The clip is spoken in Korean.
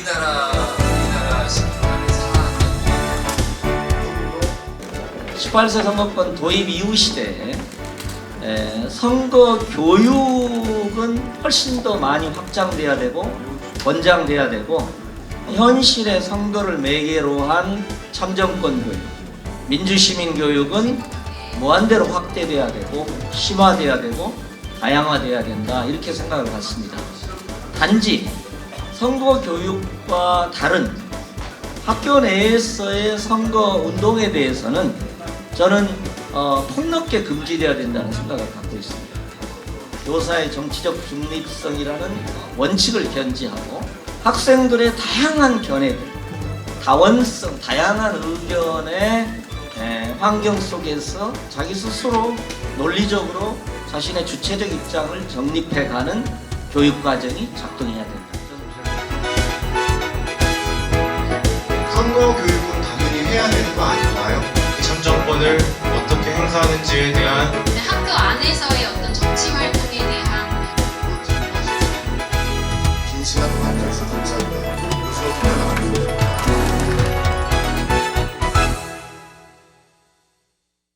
우리나라 우리나라 사랑 18세 선거권 도입 이후 시대에 에, 선거 교육은 훨씬 더 많이 확장돼야 되고 권장돼야 되고 현실의 선거를 매개로 한 참정권 교육, 민주시민 교육은 무한대로 확대돼야 되고 심화돼야 되고 다양화돼야 된다 이렇게 생각을 갖습니다. 단지 선거 교육과 다른 학교 내에서의 선거 운동에 대해서는 저는 어, 폭넓게 금지돼야 된다는 생각을 갖고 있습니다. 교사의 정치적 중립성이라는 원칙을 견지하고 학생들의 다양한 견해들, 다원성, 다양한 의견의 에, 환경 속에서 자기 스스로 논리적으로 자신의 주체적 입장을 정립해가는 교육 과정이 작동해야 된다. 되는 거 아닌가요? 참정권을 어떻게 행사하는지에 대한 네, 학교 안에서의 어떤 정치 활동에 대한 긴 시간 만들어서 감사합니다. 요수로 돌아가니다